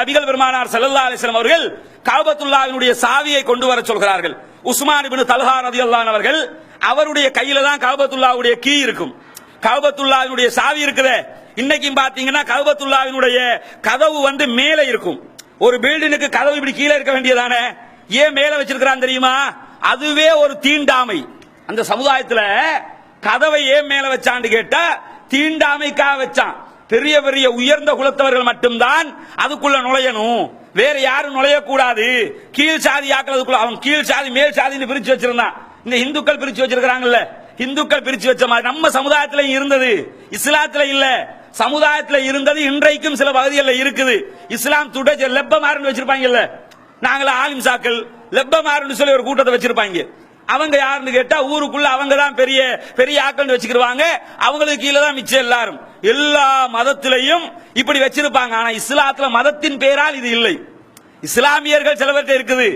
நபிகள் பெருமானார் செல்லல்லா அலிஸ்லாம் அவர்கள் காபத்துல்லாவினுடைய சாவியை கொண்டு வர சொல்கிறார்கள். உஸ்மான் இப்னு தல்ஹா ரலியல்லாஹு அவர்கள் அவருடைய கையில தான் காபத்துல்லாவுடைய கீ இருக்கும். காபத்துல்லாவினுடைய சாவி இருக்குதே. இன்னைக்கும் பாத்தீங்கன்னா காபத்துல்லாஹினுடைய கதவு வந்து மேலே இருக்கும். ஒரு பில்டினுக்கு கதவு இப்படி கீழே இருக்க வேண்டியதானே? ஏன் மேலே வச்சிருக்கிறான் தெரியுமா? அதுவே ஒரு தீண்டாமை. அந்த சமுதாயத்துல கதவை ஏன் மேல வச்சான்னு கேட்டா தீண்டாமைக்காக வச்சான். பெரிய பெரிய உயர்ந்த குலத்தவர்கள் மட்டும்தான் அதுக்குள்ள நுழையணும். வேற யாரும் நுழையக்கூடாது. கீழ் சாதி ஆக்கிறதுக்குள்ள அவன் கீழ் சாதி மேல் சாதின்னு பிரிச்சு வச்சிருந்தான். இந்த இந்துக்கள் பிரிச்சு வச்சிருக்கிறாங்கல்ல இந்துக்கள் பிரிச்சு வச்ச மாதிரி. நம்ம சமுதாயத்துல இருந்தது. இஸ்லாத்துல இல்ல. சமுதாயத்துல இருந்தது. இன்றைக்கும் சில பகுதிகளில் இருக்குது. இஸ்லாம் துடை லெப்பமாருன்னு வச்சிருப்பாங்கல்ல. நாங்கள லெப்ப மாறுன்னு சொல்லி ஒரு கூட்டத்தை வச்சிருப்பாங்க. அவங்க யாருன்னு கேட்டா ஊருக்குள்ள அவங்க தான் பெரிய பெரிய ஆக்கள்னு வச்சுக்கிடுவாங்க அவங்களுக்கு கீழே தான் மிச்சம் எல்லாரும். எல்லா மதத்திலையும் இப்படி வச்சிருப்பாங்க. ஆனா இஸ்லாத்துல மதத்தின் பேரால் இது இல்லை. இஸ்லாமியர்கள் சிலவர்கிட்ட இருக்குது.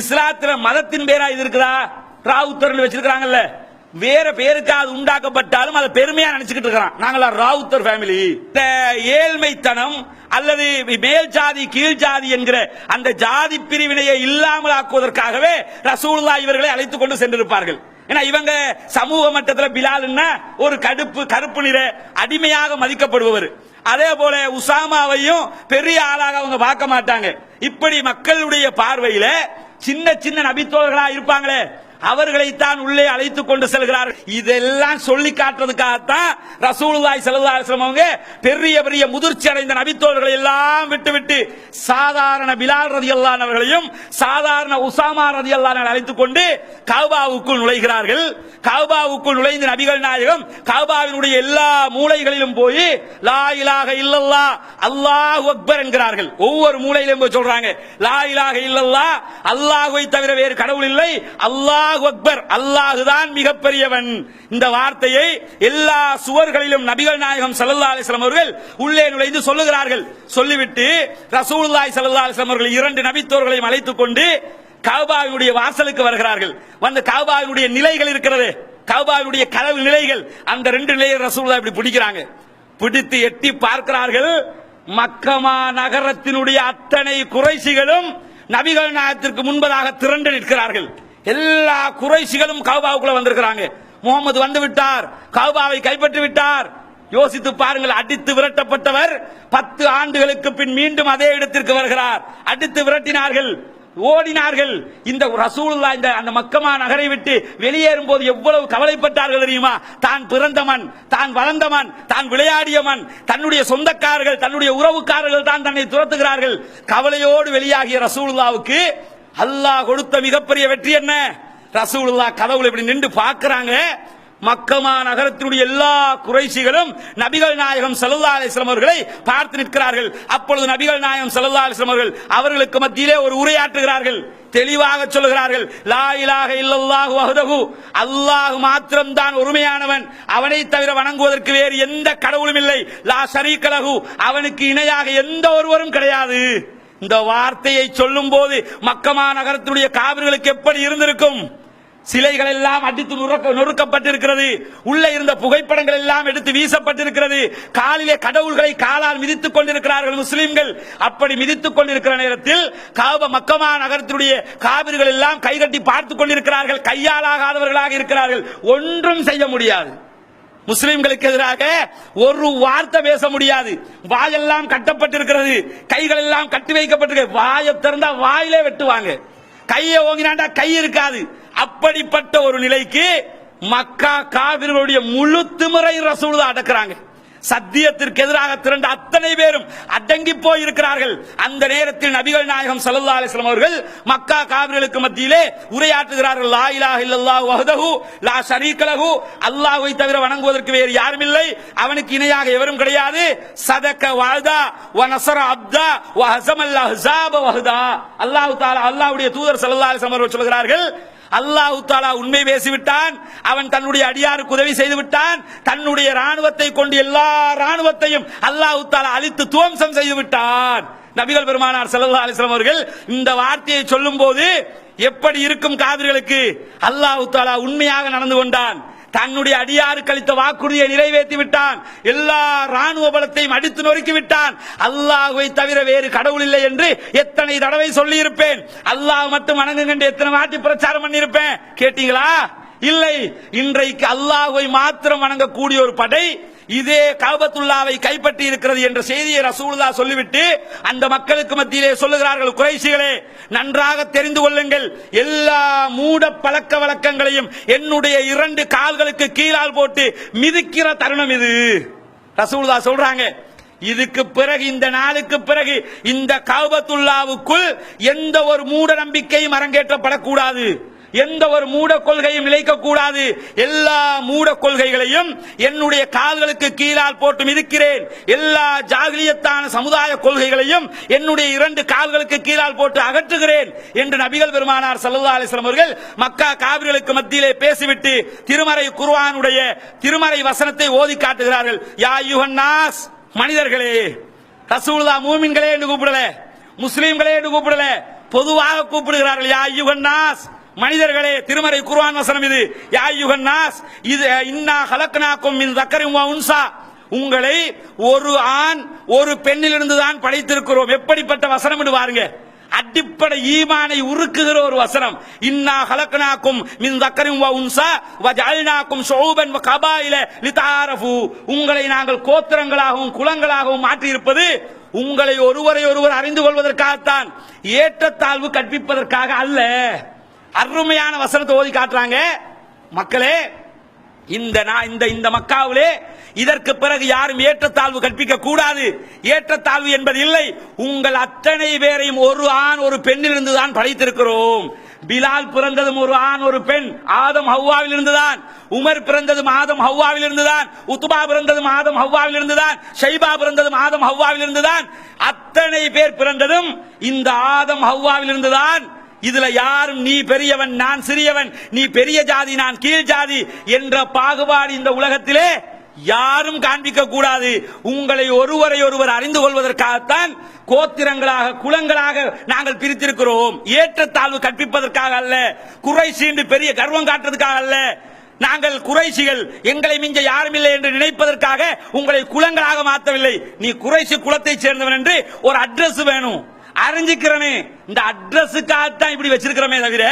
இஸ்லாத்துல மதத்தின் பேரா இது இருக்குதா? ராவுத்தர்னு வச்சிருக்காங்கல்ல வேற பேருக்கு அது உண்டாக்கப்பட்டாலும் அதை பெருமையா நினைச்சுக்கிட்டு இருக்கிறான். நாங்களா ராவுத்தர் ஃபேமிலி ஏழ்மைத்தனம் அல்லது மேல் ஜாதி கீழ் ஜாதி என்கிற அந்த ஜாதி பிரிவினையை இல்லாமல் ஆக்குவதற்காகவே ரசூல்லா இவர்களை அழைத்துக் கொண்டு சென்றிருப்பார்கள். ஏன்னா இவங்க சமூக மட்டத்தில் பிலால்னா ஒரு கடுப்பு கருப்பு நிற அடிமையாக மதிக்கப்படுபவர். அதே போல உசாமாவையும் பெரிய ஆளாக அவங்க பார்க்க மாட்டாங்க. இப்படி மக்களுடைய பார்வையில சின்ன சின்ன நபித்தோர்களா இருப்பாங்களே அவர்களைத்தான் உள்ளே அழைத்துக் கொண்டு செல்கிறார்கள். இதெல்லாம் சொல்லி காட்டுறதுக்காகத்தான் ரசூலுல்லாய் ஸல்லல்லாஹு அவங்க பெரிய பெரிய முதிர்ச்சி அடைந்த நபித்தோர்களை எல்லாம் விட்டுவிட்டு சாதாரண பிலால் ரதி அவர்களையும் சாதாரண உசாமா ரதியல்லாஹு அழைத்துக் கொண்டு காபாவுக்குள் நுழைகிறார்கள். காபாவுக்குள் நுழைந்த நபிகள் நாயகம் காபாவினுடைய எல்லா மூலைகளிலும் போய் லா இலாக இல்லல்லாஹ் அல்லாஹ் அக்பர் என்கிறார்கள். ஒவ்வொரு மூலையிலும் போய் சொல்றாங்க லா இலாஹ இல்லல்லாஹ் அல்லாஹுவை தவிர வேறு கடவுள் இல்லை அல்லாஹ் அக்பர். அல்லாஹுதான் மிகப்பெரியவன். இந்த வார்த்தையை எல்லா சுவர்களிலும் நபிகள் நாயகம் சல்லா அலிஸ்லாம் அவர்கள் உள்ளே நுழைந்து சொல்லுகிறார்கள். சொல்லிவிட்டு ரசூலுல்லாஹி சல்லா அலிஸ்லாம் அவர்கள் இரண்டு நபித்தோர்களையும் அழைத்துக் கொண்டு கௌபாவினுடைய வாசலுக்கு வருகிறார்கள். வந்து கவுபாவினுடைய நிலைகள் இருக்கிறது. கௌபாவினுடைய கதவு நிலைகள். அந்த ரெண்டு நிலையை ரசூலுல்லாஹ் இப்படி பிடிக்கிறாங்க. பிடித்து எட்டி பார்க்கிறார்கள். மக்கமா நகரத்தினுடைய அத்தனை குறைசிகளும் நபிகள் நாயகத்திற்கு முன்பதாக திரண்டு நிற்கிறார்கள். எல்லா குறைசிகளும் கௌபாவுக்குள்ள வந்திருக்கிறாங்க. முகமது வந்து விட்டார். கௌபாவை கைப்பற்றி விட்டார். யோசித்து பாருங்கள் அடித்து விரட்டப்பட்டவர் பத்து ஆண்டுகளுக்கு பின் மீண்டும் அதே இடத்திற்கு வருகிறார். அடித்து விரட்டினார்கள் ஓடினார்கள். இந்த ரசூலுல்லா இந்த அந்த மக்கமா நகரை விட்டு வெளியேறும் போது எவ்வளவு கவலைப்பட்டார்கள் தெரியுமா? தான் பிறந்த மண் தான் வளர்ந்த மண் தான் விளையாடிய மண் தன்னுடைய சொந்தக்காரர்கள் தன்னுடைய உறவுக்காரர்கள் தான் தன்னை துரத்துகிறார்கள். கவலையோடு வெளியாகிய ரசூலுல்லாவுக்கு அல்லாஹ் கொடுத்த மிகப்பெரிய வெற்றி என்ன? ரசூலுல்லா கதவுல இப்படி நின்று பாக்குறாங்க மக்கமா நகரத்தினுடைய எல்லா குறைசிகளும் நபிகள் நாயகம் சல்லா அலைஹி அவர்களை பார்த்து நிற்கிறார்கள். அப்பொழுது நபிகள் நாயகம் சல்லா அலைஹி அவர்கள் அவர்களுக்கு மத்தியிலே ஒரு உரையாற்றுகிறார்கள். தெளிவாக சொல்லுகிறார்கள் லா இலாக இல்லல்லாஹு வஹதஹு. அல்லாஹ் மாத்திரம்தான் உரிமையானவன் அவனை தவிர வணங்குவதற்கு வேறு எந்த கடவுளும் இல்லை. லா ஷரீக அவனுக்கு இணையாக எந்த ஒருவரும் கிடையாது. இந்த வார்த்தையை சொல்லும் போது மக்கமா நகரத்துடைய காவிர்களுக்கு எப்படி இருந்திருக்கும்? சிலைகள் எல்லாம் அடித்து நொறுக்கப்பட்டிருக்கிறது. உள்ளே இருந்த புகைப்படங்கள் எல்லாம் எடுத்து வீசப்பட்டிருக்கிறது. காலிலே கடவுள்களை காலால் மிதித்துக் கொண்டிருக்கிறார்கள் முஸ்லிம்கள். அப்படி மிதித்துக் கொண்டிருக்கிற நேரத்தில் காவ மக்கமா நகரத்தினுடைய காவிர்கள் எல்லாம் கைகட்டி பார்த்துக் கொண்டிருக்கிறார்கள். கையாலாகாதவர்களாக இருக்கிறார்கள். ஒன்றும் செய்ய முடியாது. முஸ்லிம்களுக்கு எதிராக ஒரு வார்த்தை பேச முடியாது. வாயெல்லாம் கட்டப்பட்டிருக்கிறது. கைகள் எல்லாம் கட்டி வைக்கப்பட்டிருக்கு. வாயை திறந்தா வாயிலே வெட்டுவாங்க. கையை ஓங்கினாண்டா கை இருக்காது. அப்படிப்பட்ட ஒரு நிலைக்கு மக்கா காவிர்களுடைய முழு திமுறை ரசூல் அடக்குறாங்க. சத்தியத்திற்கு எதிராக திரண்ட அத்தனை பேரும் அடங்கி போய் இருக்கிறார்கள் அந்த நேரத்தில் நபிகள் நாயகம் சல்லா அலிஸ்லாம் அவர்கள் மக்கா காவிரிகளுக்கு மத்தியிலே உரையாற்றுகிறார்கள் லா இலா இல்லல்லாஹு வஹதஹு லா ஷரீக அல்லாஹ்வை தவிர வணங்குவதற்கு வேறு யாரும் இல்லை. அவனுக்கு இணையாக எவரும் கிடையாது. சதக வாழ்தா வ நஸர அப்தா வ ஹஸமல் அஹ்ஸாப வஹதா. அல்லாஹ் தாலா அல்லாஹ்வுடைய தூதர் ஸல்லல்லாஹு அலைஹி வஸல்லம் அவர்கள் சொல்கிறார்கள் அல்லாஹு தாலா உண்மை பேசிவிட்டான். அவன் தன்னுடைய அடியாருக்கு உதவி செய்து விட்டான் தன்னுடைய ராணுவத்தை கொண்டு எல்லா ராணுவத்தையும் அல்லாஹு தாலா அழித்து துவம்சம் செய்து விட்டான் நபிகள் பெருமானார் ஸல்லல்லாஹு அலிஸ்லாம் அவர்கள் இந்த வார்த்தையை சொல்லும் போது எப்படி இருக்கும் காதல்களுக்கு அல்லாஹு தாலா உண்மையாக நடந்து கொண்டான். தன்னுடைய அடியாருக்கு அளித்த வாக்குறுதியை நிறைவேற்றி விட்டான். எல்லா ராணுவ பலத்தையும் அடித்து நொறுக்கி விட்டான். அல்லாஹுவை தவிர வேறு கடவுள் இல்லை என்று எத்தனை தடவை சொல்லி இருப்பேன் அல்லாஹ் மட்டும் வணங்குங்க என்று எத்தனை வாட்டி பிரச்சாரம் பண்ணியிருப்பேன். கேட்டீங்களா? இல்லை. இன்றைக்கு அல்லாஹுவை மாத்திரம் வணங்கக்கூடிய ஒரு படை இதே காபத்துல்லாவை கைப்பற்றி இருக்கிறது என்ற செய்தியை ரசூலுல்லா சொல்லிவிட்டு அந்த மக்களுக்கு மத்தியிலே சொல்லுகிறார்கள் குறைசிகளே நன்றாக தெரிந்து கொள்ளுங்கள். எல்லா மூட பழக்க வழக்கங்களையும் என்னுடைய இரண்டு கால்களுக்கு கீழால் போட்டு மிதிக்கிற தருணம் இது. ரசூலுல்லா சொல்றாங்க இதுக்கு பிறகு இந்த நாளுக்கு பிறகு இந்த காபத்துல்லாவுக்குள் எந்த ஒரு மூட நம்பிக்கையும் அரங்கேற்றப்படக்கூடாது. எந்த ஒரு மூட கொள்கையும் நிலைக்க கூடாது எல்லா மூட கொள்கைகளையும் என்னுடைய கால்களுக்கு கீழால் போட்டு மிதிக்கிறேன். எல்லா ஜாகிரியத்தான சமுதாய கொள்கைகளையும் என்னுடைய இரண்டு கால்களுக்கு கீழால் போட்டு அகற்றுகிறேன் என்று நபிகள் பெருமானார் சல்லா அலிஸ்லாம் அவர்கள் மக்கா காவிரிகளுக்கு மத்தியிலே பேசிவிட்டு திருமறை குருவானுடைய திருமறை வசனத்தை ஓதி காட்டுகிறார்கள். யா யுஹன்னாஸ் மனிதர்களே ரசூல்லா மூமின்களே என்று கூப்பிடல. முஸ்லீம்களே என்று கூப்பிடல. பொதுவாக கூப்பிடுகிறார்கள். யா யுஹன்னாஸ் மனிதர்களே திருமறை குர்ஆன் வசனம் இது. யா நாஸ் இது இன்னா ஹலக்னாக்கும் மின் தக்கரின் உன்சா. உங்களை ஒரு ஆண் ஒரு பெண்ணிலிருந்து தான் படைத்திருக்கிறோம். எப்படிப்பட்ட வசனம் பாருங்க. அடிப்படை ஈமானை உருக்குகிற ஒரு வசனம். இன்னா ஹலக்னாக்கும் மின் தக்கரின் வ உன்சா வ ஜாலினாக்கும் ஷுஊபன் வ கபாயில லிதாரஃபு. உங்களை நாங்கள் கோத்திரங்களாகவும் குலங்களாகவும் மாற்றியிருப்பது உங்களை ஒருவரை ஒருவர் அறிந்து கொள்வதற்காகத்தான். ஏற்றத்தாழ்வு கற்பிப்பதற்காக அல்ல. அருமையான வசனத்தை ஓதி காட்டுறாங்க. மக்களே இந்த இந்த இந்த மக்காவிலே இதற்கு பிறகு யாரும் ஏற்றத்தாழ்வு கற்பிக்க கூடாது. ஏற்றத்தாழ்வு என்பது இல்லை. உங்கள் அத்தனை பேரையும் ஒரு ஆண் ஒரு பெண்ணிலிருந்து தான் படைத்திருக்கிறோம். பிலால் பிறந்ததும் ஒரு ஆண் ஒரு பெண். ஆதம் ஹவ்வாவில் இருந்துதான் உமர் பிறந்ததும் ஆதம் ஹவ்வாவில் இருந்துதான் உத்துபா பிறந்ததும் ஆதம் ஹவ்வாவில் இருந்துதான் ஷைபா பிறந்ததும் ஆதம் ஹவ்வாவில் இருந்துதான் அத்தனை பேர் பிறந்ததும் இந்த ஆதம் ஹவ்வாவில் இருந்துதான் இதுல யாரும் நீ பெரியவன் நான் சிறியவன் நீ பெரிய ஜாதி நான் கீழ் ஜாதி என்ற பாகுபாடு இந்த உலகத்திலே யாரும் காண்பிக்க கூடாது. உங்களை ஒருவரை ஒருவர் அறிந்து கொள்வதற்காகத்தான் கோத்திரங்களாக குலங்களாக நாங்கள் பிரித்திருக்கிறோம். ஏற்றத்தாழ்வு கற்பிப்பதற்காக அல்ல குறை சீண்டு பெரிய கர்வம் காட்டுறதுக்காக அல்ல. நாங்கள் குறைசிகள் எங்களை மிஞ்ச யாரும் இல்லை என்று நினைப்பதற்காக உங்களை குலங்களாக மாற்றவில்லை. நீ குறைசி குலத்தை சேர்ந்தவன் என்று ஒரு அட்ரஸ் வேணும். அறிஞ்சுக்கிறனே. இந்த அட்ரஸுக்காகத்தான் இப்படி வச்சிருக்கிறோமே தவிர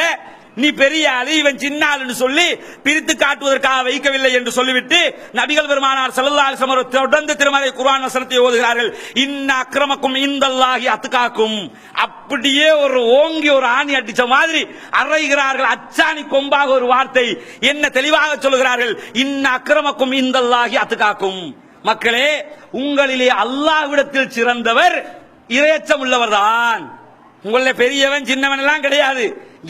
நீ பெரிய ஆளு இவன் சின்ன ஆளுன்னு சொல்லி பிரித்து காட்டுவதற்காக வைக்கவில்லை என்று சொல்லிவிட்டு நபிகள் பெருமானார் செல்லல்லால் அலைஹி தொடர்ந்து திருமலை குர்ஆன் வசனத்தை ஓதுகிறார்கள். இன்ன அக்ரமக்கும் இந்தல்லாஹி அத்துக்காக்கும் அப்படியே ஒரு ஓங்கி ஒரு ஆணி அடிச்ச மாதிரி அறைகிறார்கள். அச்சாணி கொம்பாக ஒரு வார்த்தை என்ன தெளிவாக சொல்லுகிறார்கள்? இன்ன அக்ரமக்கும் இந்தல்லாஹி அத்துக்காக்கும் மக்களே உங்களிலே அல்லாஹ்விடத்தில் சிறந்தவர் இரையச்சம் உள்ளவர்தான். உங்கள பெரியவன் சின்னவன் எல்லாம் கிடையாது.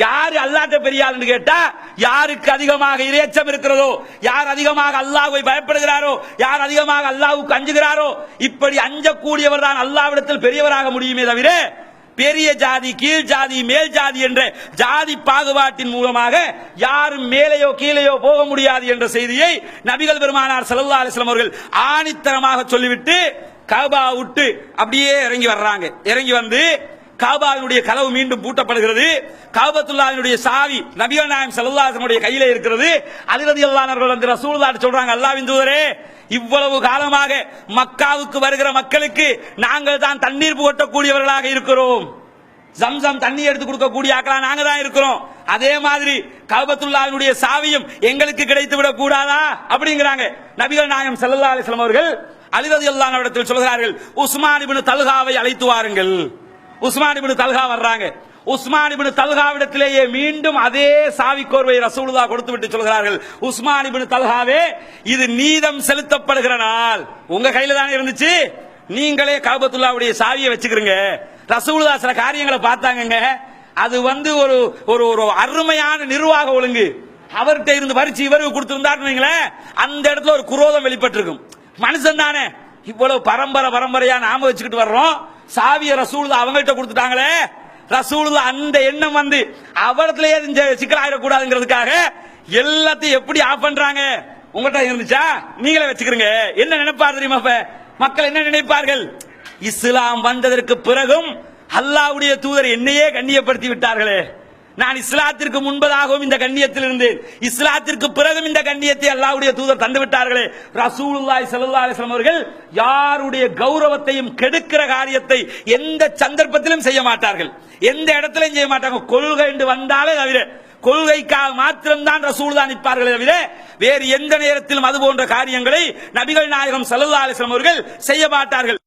யாரு அல்லாட்ட பெரிய ஆளுன்னு கேட்டா யாருக்கு அதிகமாக இரையச்சம் இருக்கிறதோ யார் அதிகமாக அல்லாஹ்வை பயப்படுகிறாரோ யார் அதிகமாக அல்லாஹுக்கு அஞ்சுகிறாரோ இப்படி அஞ்சக்கூடியவர் தான் அல்லாவிடத்தில் பெரியவராக முடியுமே தவிர பெரிய ஜாதி கீழ் ஜாதி மேல் ஜாதி என்ற ஜாதி பாகுபாட்டின் மூலமாக யாரும் மேலேயோ கீழேயோ போக முடியாது என்ற செய்தியை நபிகள் பெருமானார் சல்லா அலிஸ்லாம் அவர்கள் ஆணித்தரமாக சொல்லிவிட்டு கபா விட்டு அப்படியே இறங்கி வர்றாங்க. இறங்கி வந்து காபாவினுடைய கலவு மீண்டும் பூட்டப்படுகிறது. காபத்துல்லாவினுடைய சாவி நபிகள் நாயம் செல்லாசனுடைய கையில இருக்கிறது. அதிரதி அல்லாஹர்கள் வந்து ரசூல்லாட்டு சொல்றாங்க அல்லாவின் தூதரே இவ்வளவு காலமாக மக்காவுக்கு வருகிற மக்களுக்கு நாங்கள் தான் தண்ணீர் புகட்டக்கூடியவர்களாக இருக்கிறோம். ஜம்சம் தண்ணி எடுத்து கொடுக்கக்கூடிய ஆக்களா நாங்க தான் இருக்கிறோம். அதே மாதிரி கல்பத்துல்லாவினுடைய சாவியும் எங்களுக்கு கிடைத்து விடக் கூடாதா? அப்படிங்கிறாங்க. நபிகள் நாயம் செல்லல்லா அலிஸ்லாம் அவர்கள் அலிரதி அல்லாஹ் இடத்தில் சொல்கிறார்கள் உஸ்மான் இபின் தல்காவை அழைத்து வாருங்கள். உஸ்மான் இபின் தல்கா வர்றாங்க. உஸ்மான் இபின் தல்காவிடத்திலேயே மீண்டும் அதே சாவி கோர்வை கொடுத்து விட்டு சொல்கிறார்கள் உஸ்மான் இபின் தல்காவே இது நீதம் செலுத்தப்படுகிற நாள். உங்க கையில தானே இருந்துச்சு? நீங்களே காபத்துல்லாவுடைய சாவியை வச்சுக்கிறீங்க. ரசூலுதா சில காரியங்களை பார்த்தாங்கங்க. அது வந்து ஒரு ஒரு ஒரு அருமையான நிர்வாக ஒழுங்கு. அவர்கிட்ட இருந்து பறிச்சு இவருக்கு கொடுத்திருந்தாருன்னு வைங்களேன், அந்த இடத்துல ஒரு குரோதம் வெளிப்பட்டிருக்கும். மனுஷன் தானே? இவ்வளவு பரம்பரை பரம்பரையா நாம வச்சுக்கிட்டு வர்றோம். சாவிய ரசூலுல்லா அவங்ககிட்ட கொடுத்துட்டாங்களே. ரசூல் அந்த எண்ணம் வந்து அவரத்திலேயே சிக்கல் ஆயிடக்கூடாதுங்கிறதுக்காக எல்லாத்தையும் எப்படி ஆஃப் பண்றாங்க? உங்கள்கிட்ட இருந்துச்சா? நீங்களே வச்சுக்கிறீங்க. என்ன நினைப்பார் தெரியுமா மக்கள் என்ன நினைப்பார்கள்? இஸ்லாம் வந்ததற்கு பிறகும் அல்லாவுடைய தூதர் என்னையே கண்ணியப்படுத்தி விட்டார்களே. நான் இஸ்லாத்திற்கு முன்பதாகவும் இந்த கண்ணியத்தில் இருந்தேன். இஸ்லாத்திற்கு பிறகும் இந்த கண்ணியத்தை அல்லாவுடைய தூதர் தந்து விட்டார்களே. ரசூலுல்லாய் ஸல்லல்லாஹு அலிஸ்லாம் அவர்கள் யாருடைய கௌரவத்தையும் கெடுக்கிற காரியத்தை எந்த சந்தர்ப்பத்திலும் செய்ய மாட்டார்கள். எந்த இடத்திலும் செய்ய மாட்டாங்க கொள்கை என்று வந்தாலே தவிர கொள்கைக்காக மாத்திரம்தான் ரசூல் தான் நிற்பார்களே தவிர வேறு எந்த நேரத்திலும் அது போன்ற காரியங்களை நபிகள் நாயகம் செல்லுல்லா அலிஸ்லாம் அவர்கள் செய்ய மாட்டார்கள்.